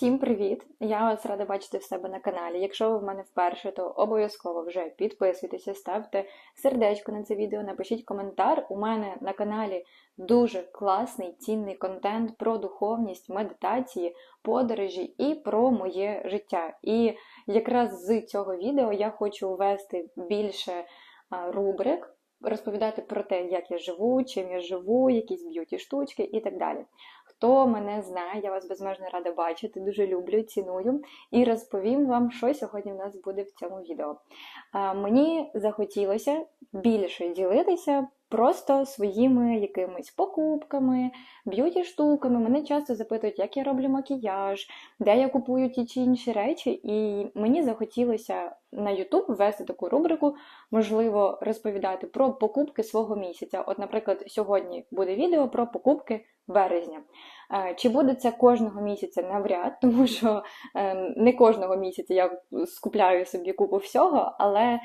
Всім привіт! Я вас рада бачити в себе на каналі. Якщо ви в мене вперше, то обов'язково вже підписуйтеся, ставте сердечко на це відео, напишіть коментар. У мене на каналі дуже класний цінний контент про духовність, медитації, подорожі і про моє життя. І якраз з цього відео я хочу ввести більше рубрик. Розповідати про те, як я живу, чим я живу, якісь б'юті штучки і так далі. Хто мене знає, я вас безмежно рада бачити, дуже люблю, ціную і розповім вам, що сьогодні в нас буде в цьому відео. Мені захотілося більше ділитися просто своїми якимись покупками, б'юті-штуками. Мене часто запитують, як я роблю макіяж, де я купую ті чи інші речі, і мені захотілося на YouTube ввести таку рубрику, можливо, розповідати про покупки свого місяця. От, наприклад, сьогодні буде відео про покупки березня. Е, Чи буде це кожного місяця навряд, тому що е, не кожного місяця я скупляю собі купу всього, але е,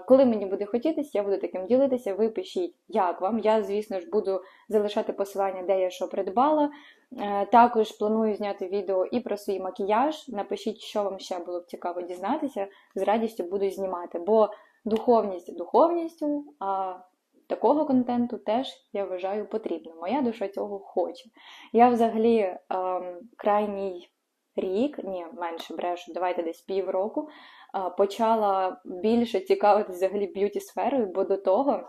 коли мені буде хотітися, я буду таким ділитися. Ви пишіть, як вам. Я, звісно ж, буду залишати посилання, де я що придбала. Е, Також планую зняти відео і про свій макіяж. Напишіть, що вам ще було б цікаво дізнатися. З радістю буду знімати, бо духовність духовністю, а такого контенту теж я вважаю потрібно. Моя душа цього хоче. Я взагалі ем, крайній рік, ні, менше брешу, давайте десь півроку, е, почала більше цікавитися взагалі б'юті сферою, бо до того.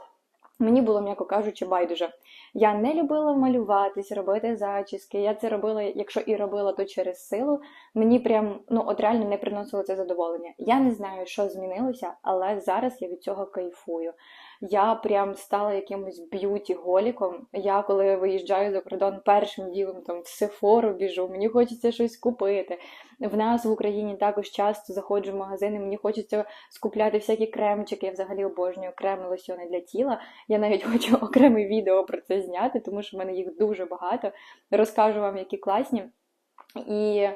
Мені було, м'яко кажучи, байдуже. Я не любила малюватись, робити зачіски. Я це робила, якщо і робила, то через силу. Мені прям ну от реально не приносило це задоволення. Я не знаю, що змінилося, але зараз я від цього кайфую. Я прям стала якимось б'юті-голіком. Я коли виїжджаю за кордон першим ділом там в Сефору біжу, мені хочеться щось купити. В нас в Україні також часто заходжу в магазини, мені хочеться скупляти всякі кремчики. Я взагалі обожнюю креми лосьони для тіла. Я навіть хочу окреме відео про це зняти, тому що в мене їх дуже багато. Розкажу вам, які класні. І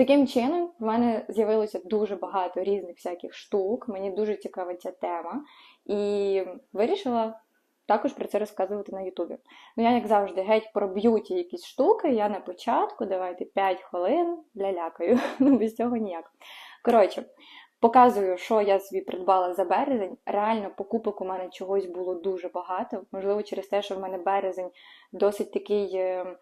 таким чином в мене з'явилося дуже багато різних всяких штук. Мені дуже цікава ця тема. І вирішила також про це розказувати на Ютубі. Ну, я, як завжди, геть про б'юті якісь штуки. Я на початку, давайте 5 хвилин лялякаю. Ну, без цього ніяк. Коротше. Показую, що я собі придбала за березень. Реально, покупок у мене чогось було дуже багато. Можливо, через те, що в мене березень досить такий е,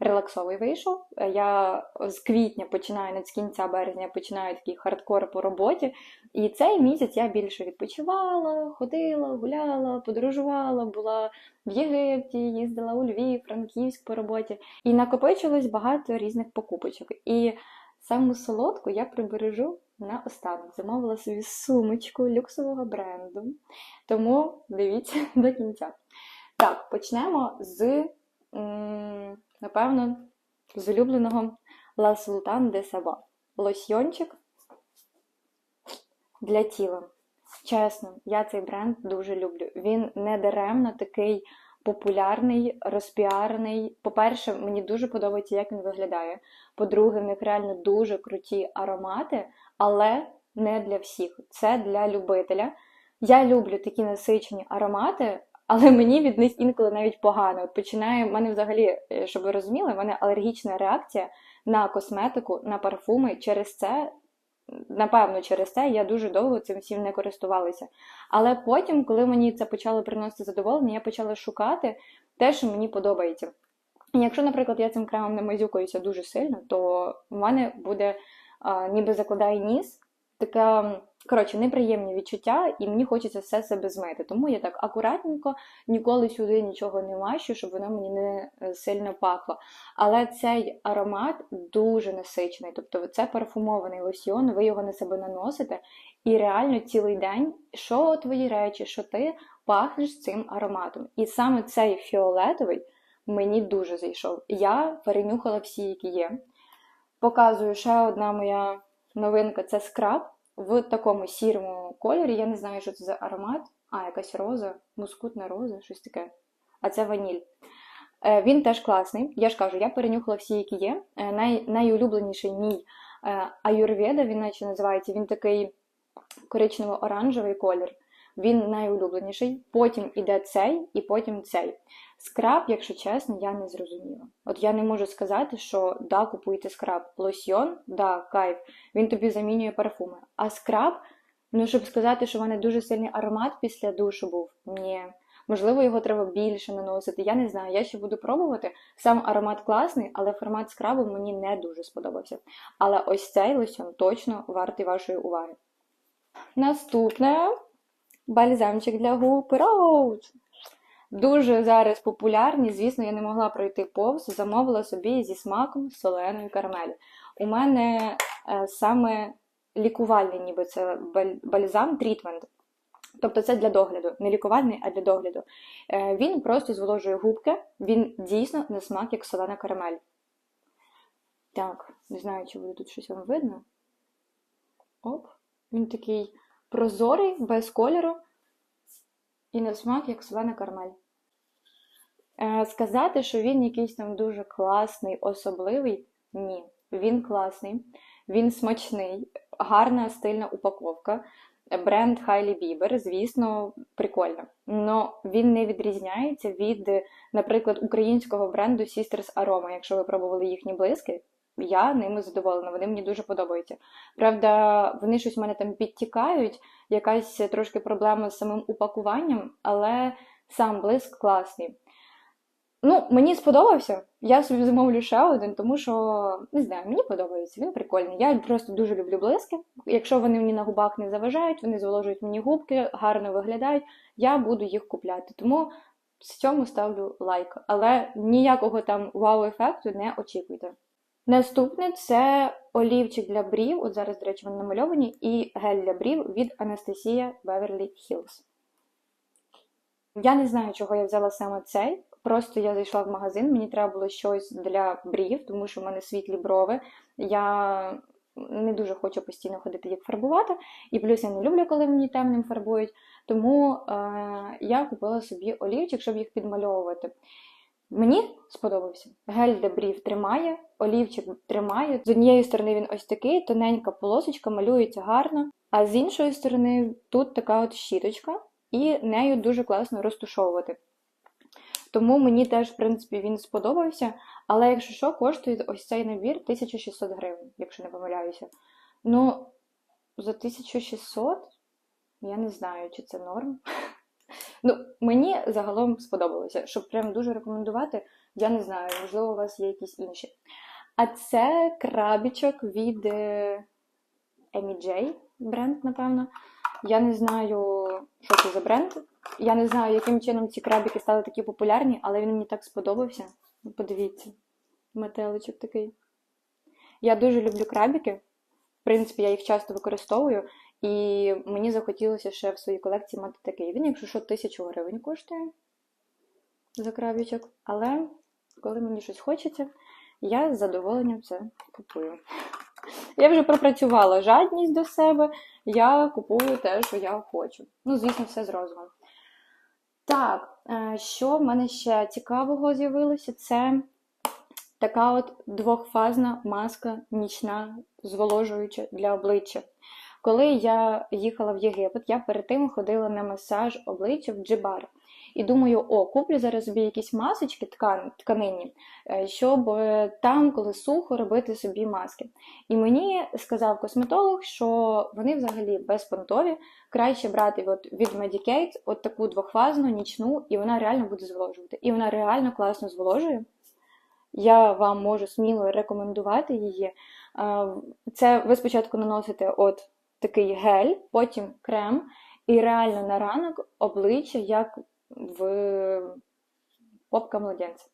релаксовий вийшов. Я з квітня починаю, не з кінця березня починаю такий хардкор по роботі. І цей місяць я більше відпочивала, ходила, гуляла, подорожувала, була в Єгипті, їздила у Львів, Франківськ по роботі. І накопичилось багато різних покупочок. І саму солодку я прибережу на останок. Замовила собі сумочку люксового бренду. Тому дивіться до кінця. Так, почнемо з, напевно, з улюбленого La Sultan de Saba. Лосьйончик для тіла. Чесно, я цей бренд дуже люблю. Він не даремно такий популярний, розпіарений. По-перше, мені дуже подобається, як він виглядає. По-друге, в них реально дуже круті аромати, але не для всіх. Це для любителя. Я люблю такі насичені аромати, але мені від них інколи навіть погано. От починає, в мене взагалі, е, щоб ви розуміли, в мене алергічна реакція на косметику, на парфуми. Через це Напевно, через це я дуже довго цим всім не користувалася. Але потім, коли мені це почало приносити задоволення, я почала шукати те, що мені подобається. І якщо, наприклад, я цим кремом не мазюкаюся дуже сильно, то в мене буде а, ніби закладає ніс, така, коротше, неприємні відчуття, і мені хочеться все себе змити. Тому я так акуратненько ніколи сюди нічого не мащу, щоб воно мені не е, сильно пахло. Але цей аромат дуже насичений. Тобто це парфумований лосьйон, ви його на себе наносите, і реально цілий день, що твої речі, що ти пахнеш цим ароматом. І саме цей фіолетовий мені дуже зайшов. Я перенюхала всі, які є. Показую ще одна моя новинка це скраб в такому сірому кольорі. Я не знаю, що це за аромат. А, якась роза, мускутна роза, щось таке. А це ваніль. Е, він теж класний. Я ж кажу, я перенюхала всі, які є. Е, най, найулюбленіший мій е, аюрведа, він наче називається, він такий коричнево-оранжевий колір. Він найулюбленіший. Потім іде цей, і потім цей. Скраб, якщо чесно, я не зрозуміла. От я не можу сказати, що да, купуйте скраб. Лосьйон, да, кайф, він тобі замінює парфуми. А скраб, ну щоб сказати, що в мене дуже сильний аромат після душу був, ні. Можливо, його треба більше наносити. Я не знаю, я ще буду пробувати. Сам аромат класний, але формат скрабу мені не дуже сподобався. Але ось цей лосьон точно вартий вашої уваги. Наступне бальзамчик для губ Rose. Дуже зараз популярні, звісно, я не могла пройти повз, замовила собі зі смаком соленої карамелі. У мене е, саме лікувальний, ніби це бальзам, трітмент. Тобто це для догляду, не лікувальний, а для догляду. Е, він просто зволожує губки, він дійсно на смак як солена карамель. Так, не знаю, чи буде тут щось вам видно. Оп, він такий прозорий, без кольору. І на смак як солена карамель. Е, сказати, що він якийсь там дуже класний, особливий, ні. Він класний, він смачний, гарна стильна упаковка. Бренд Hailey Bieber, звісно, прикольно. Но він не відрізняється від, наприклад, українського бренду Sisters Aroma. Якщо ви пробували їхні блиски, я ними задоволена, вони мені дуже подобаються. Правда, вони щось в мене там підтікають, якась трошки проблема з самим упакуванням, але сам блиск класний. Ну, мені сподобався. Я собі замовлю ще один, тому що не знаю, мені подобається, він прикольний. Я просто дуже люблю блиски. Якщо вони мені на губах не заважають, вони зволожують мені губки, гарно виглядають, я буду їх купляти. Тому з цьому ставлю лайк. Але ніякого там вау-ефекту не очікуйте. Наступне це олівчик для брів. От зараз, до речі, вони намальовані, і гель для брів від Анастасія Beverly Hills. Я не знаю, чого я взяла саме цей. Просто я зайшла в магазин, мені треба було щось для брів, тому що в мене світлі брови. Я не дуже хочу постійно ходити їх фарбувати. І плюс я не люблю, коли мені темним фарбують. Тому е, я купила собі олівчик, щоб їх підмальовувати. Мені сподобався. Гель для брів тримає, олівчик тримає. З однієї сторони він ось такий, тоненька полосочка, малюється гарно, а з іншої сторони тут така от щіточка, і нею дуже класно розтушовувати. Тому мені теж, в принципі, він сподобався. Але якщо що, коштує ось цей набір 1600 гривень, якщо не помиляюся. Ну, за 1600 я не знаю, чи це норм. Ну, мені загалом сподобалося. Щоб прям дуже рекомендувати, я не знаю, можливо, у вас є якісь інші. А це крабічок від е, Amy бренд, напевно. Я не знаю, що це за бренд. Я не знаю, яким чином ці крабики стали такі популярні, але він мені так сподобався. Ну, Подивіться, метеличок такий. Я дуже люблю крабики. В принципі, я їх часто використовую, і мені захотілося ще в своїй колекції мати такий. Він, якщо що, тисячу гривень коштує за крабічок. Але коли мені щось хочеться, я з задоволенням це купую. Я вже пропрацювала жадність до себе, я купую те, що я хочу. Ну, звісно, все з розумом. Так, е, що в мене ще цікавого з'явилося? Це така от двохфазна маска нічна, зволожуюча для обличчя. Коли я їхала в Єгипет, я перед тим ходила на масаж обличчя в Джибар. І думаю, о, куплю зараз собі якісь масочки ткан, тканині, е, щоб е, там, коли сухо, робити собі маски. І мені сказав косметолог, що вони взагалі безпонтові, краще брати от від Medicate от таку двохфазну, нічну, і вона реально буде зволожувати. І вона реально класно зволожує. Я вам можу сміло рекомендувати її. Е, Це ви спочатку наносите от такий гель, потім крем, і реально на ранок обличчя як в попка младенця.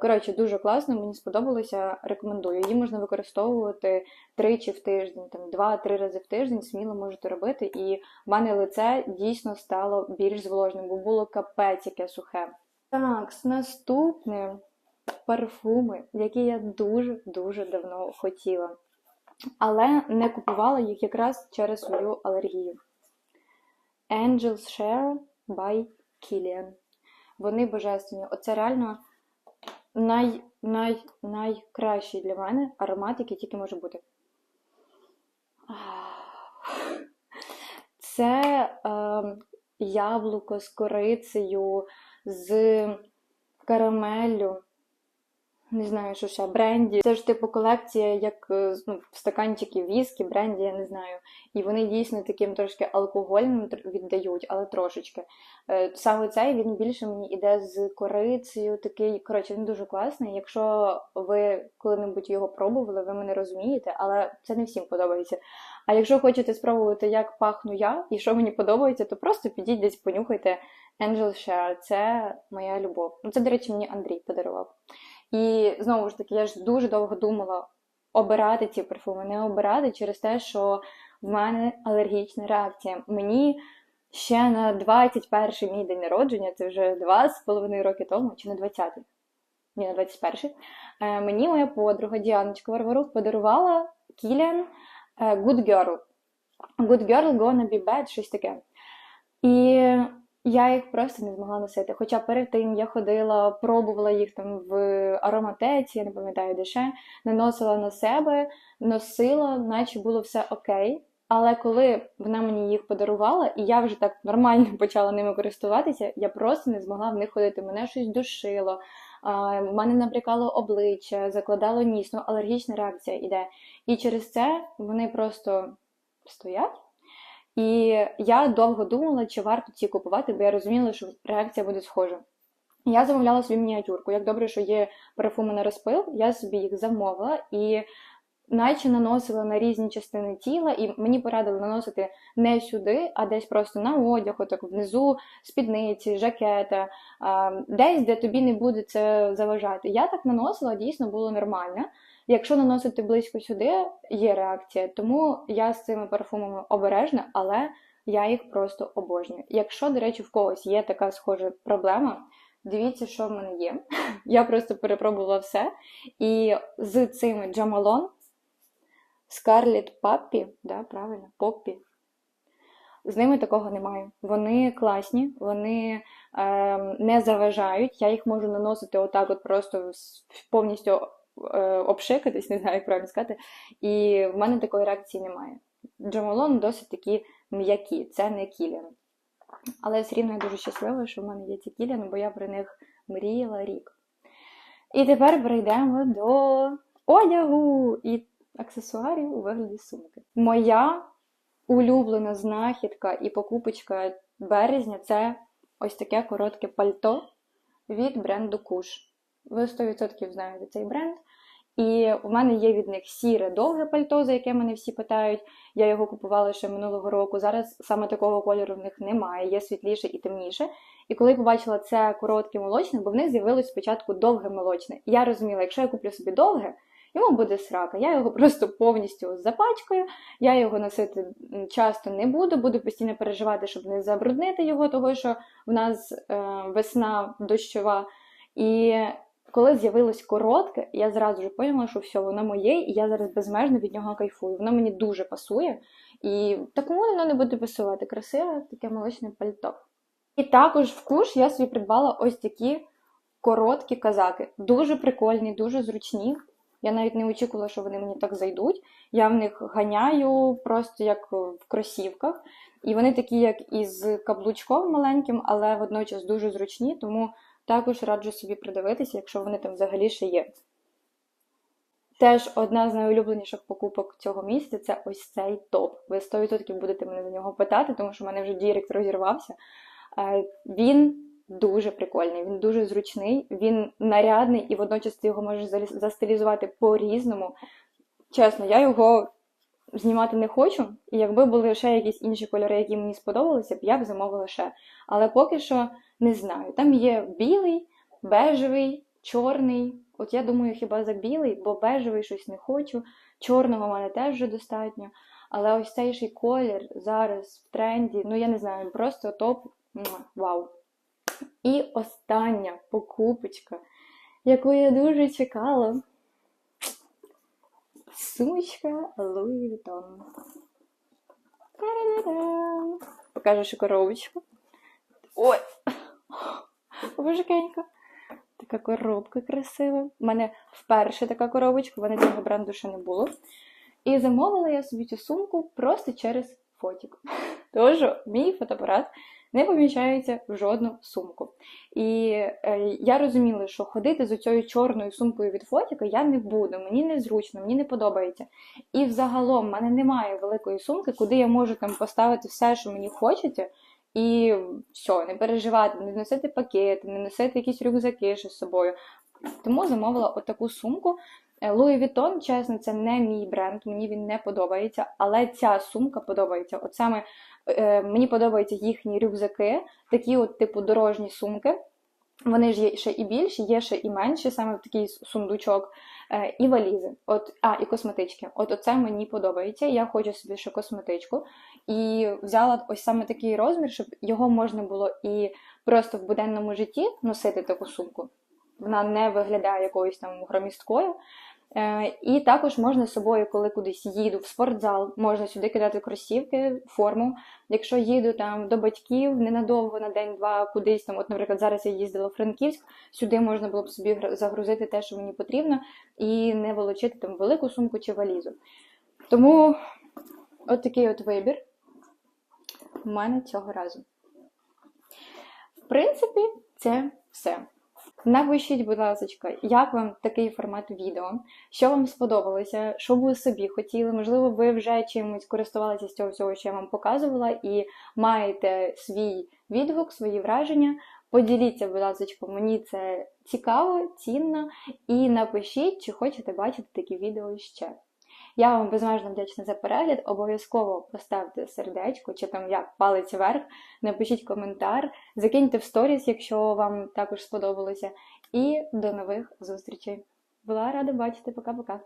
Коротше, дуже класно, мені сподобалося, рекомендую. Її можна використовувати тричі в тиждень, там два-три рази в тиждень, сміло можете робити. І в мене лице дійсно стало більш зволожним, бо було капець яке сухе. Так, наступне парфуми, які я дуже-дуже давно хотіла. Але не купувала їх якраз через свою алергію. Angel's Share by Kilian. Вони божественні. Оце реально най, най, найкращий для мене аромат, який тільки може бути. Це е, яблуко з корицею, з карамеллю. Не знаю, що ще бренді. Це ж типу колекція, як е, ну, стаканчики віскі, бренді, я не знаю. І вони дійсно таким трошки алкогольним віддають, але трошечки. Е, Саме цей він більше мені іде з корицею. Такий, коротше, він дуже класний. Якщо ви коли-небудь його пробували, ви мене розумієте, але це не всім подобається. А якщо хочете спробувати, як пахну я і що мені подобається, то просто підіть десь понюхайте Angel Share. Це моя любов. Ну, це, до речі, мені Андрій подарував. І знову ж таки, я ж дуже довго думала обирати ці парфуми, не обирати через те, що в мене алергічна реакція. Мені ще на 21 мій день народження, це вже два з половиною роки тому, чи на 20-й? Ні, на 21-й. е, Мені моя подруга Діаночка Варварук подарувала Кіліан е, Good Girl. Good Girl Gonna Be Bad, щось таке. І я їх просто не змогла носити. Хоча перед тим я ходила, пробувала їх там в ароматеці, я не пам'ятаю де ще, наносила на себе, носила, наче було все окей. Але коли вона мені їх подарувала, і я вже так нормально почала ними користуватися, я просто не змогла в них ходити. Мене щось душило, а, мене набрякало обличчя, закладало ніс, ну алергічна реакція іде. І через це вони просто стоять. І я довго думала, чи варто ці купувати, бо я розуміла, що реакція буде схожа. Я замовляла собі мініатюрку. Як добре, що є парфуми на розпил, я собі їх замовила і наче наносила на різні частини тіла, і мені порадили наносити не сюди, а десь просто на одяг, отак внизу спідниці, жакета, десь, де тобі не буде це заважати. Я так наносила, дійсно було нормально. Якщо наносити близько сюди, є реакція. Тому я з цими парфумами обережна, але я їх просто обожнюю. Якщо, до речі, в когось є така схожа проблема, дивіться, що в мене є. Я просто перепробувала все. І з цими Джамалон, Scarlet Puppy, да, правильно, Poppy, з ними такого немає. Вони класні, вони е, не заважають. Я їх можу наносити отак, от просто повністю обшикатись, не знаю, як правильно сказати. І в мене такої реакції немає. Джамалон досить такі м'які, це не кіліан. Але все рівно я дуже щаслива, що в мене є ці кіліани, бо я про них мріяла рік. І тепер перейдемо до одягу і аксесуарів у вигляді сумки. Моя улюблена знахідка і покупочка березня це ось таке коротке пальто від бренду Куш. Ви 100% знаєте цей бренд. І у мене є від них сіре довге пальто, за яке мене всі питають. Я його купувала ще минулого року. Зараз саме такого кольору в них немає, є світліше і темніше. І коли побачила це коротке молочне, бо в них з'явилось спочатку довге молочне. І я розуміла, якщо я куплю собі довге, йому буде срака. Я його просто повністю запачкаю, я його носити часто не буду, буду постійно переживати, щоб не забруднити його, того що в нас е, весна дощова. І коли з'явилось коротке, я зразу ж поняла, що все, воно моє, і я зараз безмежно від нього кайфую. Воно мені дуже пасує, і так кому воно не буде пасувати. Красиве таке молочне пальто. І також в куш я собі придбала ось такі короткі казаки. Дуже прикольні, дуже зручні. Я навіть не очікувала, що вони мені так зайдуть. Я в них ганяю просто як в кросівках. І вони такі, як із каблучком маленьким, але водночас дуже зручні, тому також раджу собі придивитися, якщо вони там взагалі ще є. Теж одна з найулюбленіших покупок цього місяця це ось цей топ. Ви 100% будете мене за нього питати, тому що в мене вже дірект розірвався. Е, Він дуже прикольний, він дуже зручний, він нарядний і водночас ти його можеш застилізувати по-різному. Чесно, я його знімати не хочу, і якби були ще якісь інші кольори, які мені сподобалися б, я б замовила ще. Але поки що не знаю. Там є білий, бежевий, чорний. От я думаю, хіба за білий, бо бежевий щось не хочу. Чорного в мене теж вже достатньо. Але ось цей ще колір зараз в тренді. Ну я не знаю, просто топ. Вау. І остання покупочка, яку я дуже чекала. Сумочка Louis Vuitton. Покажу ще коробочку. Ой! Божекенька. Така коробка красива. У мене вперше така коробочка, в мене цього бренду ще не було. І замовила я собі цю сумку просто через фотік. Тож мій фотоапарат не поміщається в жодну сумку. І е, я розуміла, що ходити з цією чорною сумкою від фотіка я не буду, мені незручно, мені не подобається. І взагалом в мене немає великої сумки, куди я можу там поставити все, що мені хочеться. І все, не переживати, не носити пакети, не носити якісь рюкзаки ще з собою. Тому замовила отаку сумку. Е, Louis Vuitton, чесно, це не мій бренд, мені він не подобається, але ця сумка подобається. От саме е, мені подобаються їхні рюкзаки, такі от типу дорожні сумки. Вони ж є ще і більші, є ще і менші, саме в такий сундучок, е, і валізи. От, а, і косметички. От оце мені подобається. Я хочу собі ще косметичку. І взяла ось саме такий розмір, щоб його можна було і просто в буденному житті носити таку сумку. Вона не виглядає якоюсь там громісткою. Е, І також можна з собою, коли кудись їду в спортзал, можна сюди кидати кросівки, форму. Якщо їду там до батьків ненадовго на день-два кудись там, от, наприклад, зараз я їздила в Франківськ, сюди можна було б собі загрузити те, що мені потрібно, і не волочити там велику сумку чи валізу. Тому от такий от вибір в мене цього разу. В принципі, це все. Напишіть, будь ласка, як вам такий формат відео, що вам сподобалося, що ви собі хотіли, можливо, ви вже чимось користувалися з цього всього, що я вам показувала, і маєте свій відгук, свої враження. Поділіться, будь ласка, мені це цікаво, цінно, і напишіть, чи хочете бачити такі відео ще. Я вам безмежно вдячна за перегляд. Обов'язково поставте сердечко чи там як палець вверх, напишіть коментар, закиньте в сторіс, якщо вам також сподобалося. І до нових зустрічей. Була рада бачити. Пока-пока.